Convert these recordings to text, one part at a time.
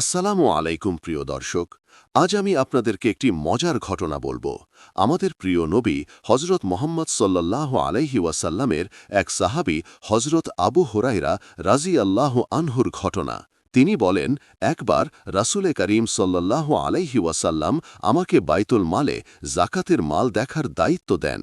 আসসালামু আলাইকুম, প্রিয় দর্শক। আজ আমি আপনাদেরকে একটি মজার ঘটনা বলব। আমাদের প্রিয় নবী হজরত মোহাম্মদ সাল্লাহ আলাইহি ওয়াসাল্লামের এক সাহাবি হজরত আবু হোরাইরা রাজি আল্লাহ আনহুর ঘটনা। তিনি বলেন, একবার রাসুলে করিম সাল্লাহ আলাইহি ওয়াসাল্লাম আমাকে বাইতুল মালে জাকাতের মাল দেখার দায়িত্ব দেন।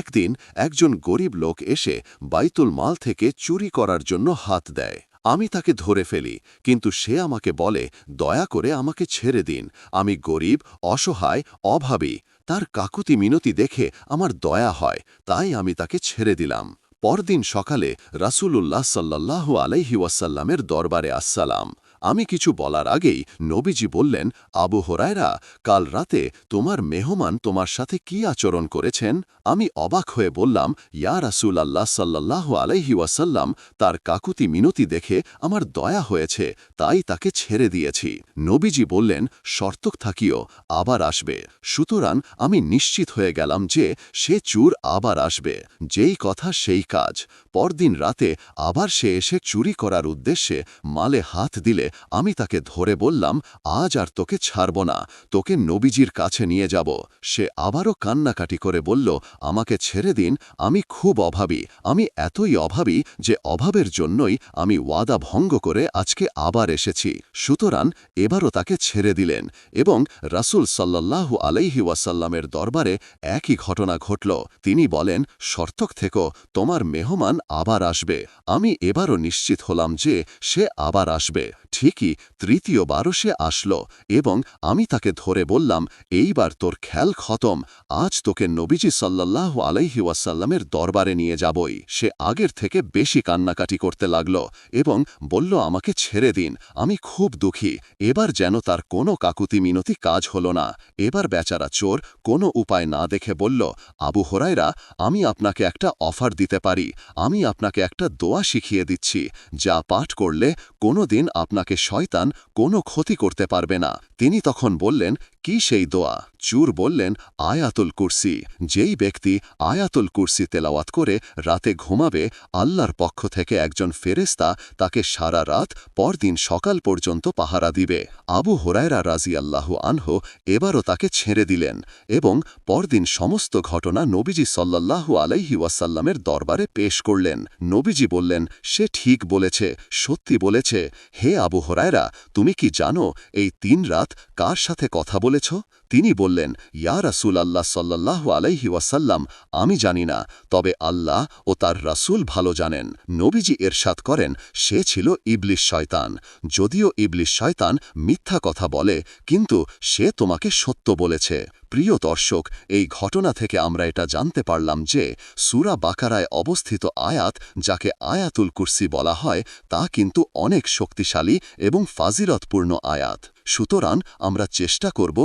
একদিন একজন গরিব লোক এসে বাইতুল মাল থেকে চুরি করার জন্য হাত দেয়। আমি তাকে ধরে ফেলি, কিন্তু সে আমাকে বলে, দয়া করে আমাকে ছেড়ে দিন। আমি গরিব, অসহায়, অভাবী। তার কাকুতি মিনতি দেখে আমার দয়া হয়। তাই আমি তাকে ছেড়ে দিলাম। পরদিন সকালে রাসূলুল্লাহ সাল্লাহ আলাইহি ওয়াসাল্লামের দরবারে আসসালাম। আমি কিছু বলার আগেই নবীজি বললেন, আবু হোরায়রা, কাল রাতে তোমার মেহমান তোমার সাথে কি আচরণ করেছেন? আমি অবাক হয়ে বললাম, ইয়া রাসূল আল্লাহ সাল্লাহ আলাইহি ওয়াসাল্লাম, তার কাকুতি মিনতি দেখে আমার দয়া হয়েছে, তাই তাকে ছেড়ে দিয়েছি। নবীজি বললেন, শর্তক থাকিও, আবার আসবে। সুতরাং আমি নিশ্চিত হয়ে গেলাম যে সে চুর আবার আসবে। যেই কথা সেই কাজ। পরদিন রাতে আবার সে এসে চুরি করার উদ্দেশ্যে মালে হাত দিলে, আমি তাকে ধরে বললাম, আজ আর তোকে ছাড়ব না, তোকে নবীজির কাছে নিয়ে যাব। সে আবারও কান্নাকাটি করে বলল, আমাকে ছেড়ে দিন, আমি খুব অভাবী, আমি এতই অভাবী যে অভাবের জন্যই আমি ওয়াদা ভঙ্গ করে আজকে আবার এসেছি। সুতরাং এবারও তাকে ছেড়ে দিলেন এবং রাসুল সাল্লাল্লাহু আলাইহি ওয়াসাল্লামের দরবারে একই ঘটনা ঘটল। তিনি বলেন, সর্তক থেকো, তোমার মেহমান আবার আসবে। আমি এবারও নিশ্চিত হলাম যে সে আবার আসবে। ঠিকই, তৃতীয়বারও সে আসল এবং আমি তাকে ধরে বললাম, এইবার তোর খেয়াল খতম। আজ তোকে নবীজি সাল্লাহ আলাইহি ওয়াসাল্লামের দরবারে নিয়ে যাবই। সে আগের থেকে বেশি কান্নাকাটি করতে লাগল এবং বলল, আমাকে ছেড়ে দিন। আমি খুব দুঃখী। এবার যেন তার কোনো কাকুতি মিনতি কাজ হল না। এবার বেচারা চোর কোনো উপায় না দেখে বলল, আবু হোরাইরা আমি আপনাকে একটা অফার দিতে পারি। আমি আপনাকে একটা দোয়া শিখিয়ে দিচ্ছি, যা পাঠ করলে কোনো দিন আপনাকে শয়তান কোনো ক্ষতি করতে পারবে না। তিনি তখন বললেন, কি সেই দোয়া? চুর বললেন, আয়াতুল কুরসি। যেই ব্যক্তি আয়াতুল কুরসি তেলাওয়াত করে রাতে ঘুমাবে, আল্লাহর পক্ষ থেকে একজন ফেরেস্তা তাকে সারা রাত, পরদিন সকাল পর্যন্ত পাহারা দিবে। আবু হোরায়রা রাজি আল্লাহ আনহ এবারও তাকে ছেড়ে দিলেন এবং পরদিন সমস্ত ঘটনা নবীজি সাল্লাল্লাহু আলাইহি ওয়াসাল্লামের দরবারে পেশ করলেন। নবীজি বললেন, সে ঠিক বলেছে, সত্যি বলেছে। হে আবু হোরায়রা, তুমি কি জানো, এই তিন রাত কার সাথে কথা বলেছ? তিনি বললেন, ইয়া রাসুল আল্লাহ সাল্লাহ আলাইহি ওয়াসাল্লাম, আমি জানি না, তবে আল্লাহ ও তার রাসুল ভালো জানেন। নবীজি এরশাদ করেন, সে ছিল ইবলিশ শয়তান। যদিও ইবলিশ শয়তান মিথ্যা কথা বলে, কিন্তু সে তোমাকে সত্য বলেছে। প্রিয় দর্শক, এই ঘটনা থেকে আমরা এটা জানতে পারলাম যে, সুরা বাকারায় অবস্থিত আয়াত, যাকে আয়াতুল কুরসি বলা হয়, তা কিন্তু অনেক শক্তিশালী এবং ফাজিরতপূর্ণ আয়াত। সুতরাং আমরা চেষ্টা করব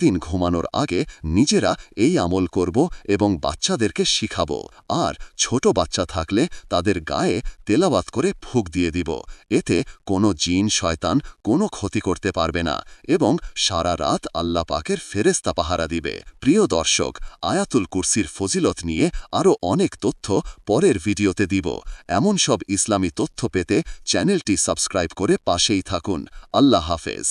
প্রতিদিন ঘুমানোর আগে নিজেরা এই আমল করব এবং বাচ্চাদেরকে শিখাব। আর ছোট বাচ্চা থাকলে তাদের গায়ে তেলাবাত করে ফুক দিয়ে দিব। এতে কোনো জিন, শয়তান কোনো ক্ষতি করতে পারবে না এবং সারা রাত আল্লাহ পাকের ফেরেস্তা পাহারা দিবে। প্রিয় দর্শক, আয়াতুল কুরসির ফজিলত নিয়ে আরও অনেক তথ্য পরের ভিডিওতে দিব। এমন সব ইসলামী তথ্য পেতে চ্যানেলটি সাবস্ক্রাইব করে পাশেই থাকুন। আল্লাহ হাফেজ।